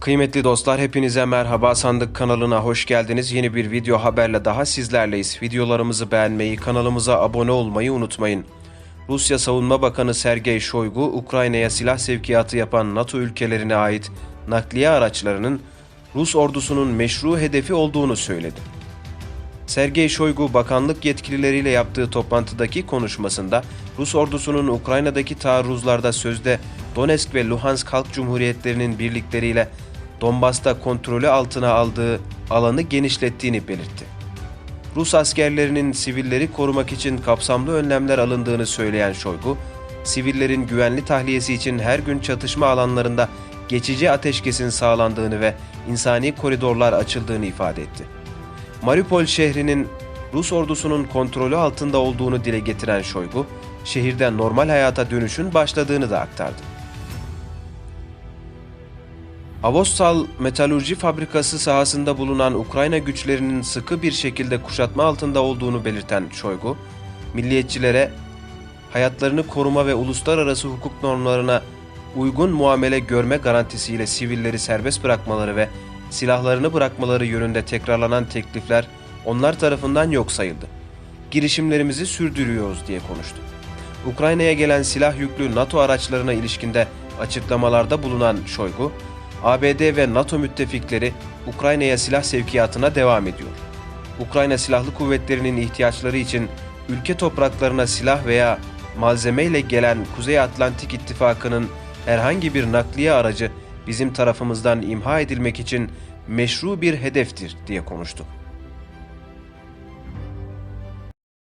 Kıymetli dostlar hepinize merhaba Sandık kanalına hoş geldiniz. Yeni bir video haberle daha sizlerleyiz. Videolarımızı beğenmeyi, kanalımıza abone olmayı unutmayın. Rusya Savunma Bakanı Sergey Shoigu, Ukrayna'ya silah sevkiyatı yapan NATO ülkelerine ait nakliye araçlarının Rus ordusunun meşru hedefi olduğunu söyledi. Sergey Shoigu bakanlık yetkilileriyle yaptığı toplantıdaki konuşmasında Rus ordusunun Ukrayna'daki taarruzlarda sözde Donetsk ve Luhansk Halk Cumhuriyetlerinin birlikleriyle Donbas'ta kontrolü altına aldığı alanı genişlettiğini belirtti. Rus askerlerinin sivilleri korumak için kapsamlı önlemler alındığını söyleyen Shoigu, sivillerin güvenli tahliyesi için her gün çatışma alanlarında geçici ateşkesin sağlandığını ve insani koridorlar açıldığını ifade etti. Mariupol şehrinin Rus ordusunun kontrolü altında olduğunu dile getiren Shoigu, şehirde normal hayata dönüşün başladığını da aktardı. Avostal metalurji fabrikası sahasında bulunan Ukrayna güçlerinin sıkı bir şekilde kuşatma altında olduğunu belirten Shoigu, milliyetçilere hayatlarını koruma ve uluslararası hukuk normlarına uygun muamele görme garantisiyle sivilleri serbest bırakmaları ve silahlarını bırakmaları yönünde tekrarlanan teklifler onlar tarafından yok sayıldı. Girişimlerimizi sürdürüyoruz diye konuştu. Ukrayna'ya gelen silah yüklü NATO araçlarına ilişkinde açıklamalarda bulunan Shoigu, ABD ve NATO müttefikleri Ukrayna'ya silah sevkiyatına devam ediyor. Ukrayna Silahlı Kuvvetleri'nin ihtiyaçları için ülke topraklarına silah veya malzeme ile gelen Kuzey Atlantik İttifakı'nın herhangi bir nakliye aracı bizim tarafımızdan imha edilmek için meşru bir hedeftir diye konuştu.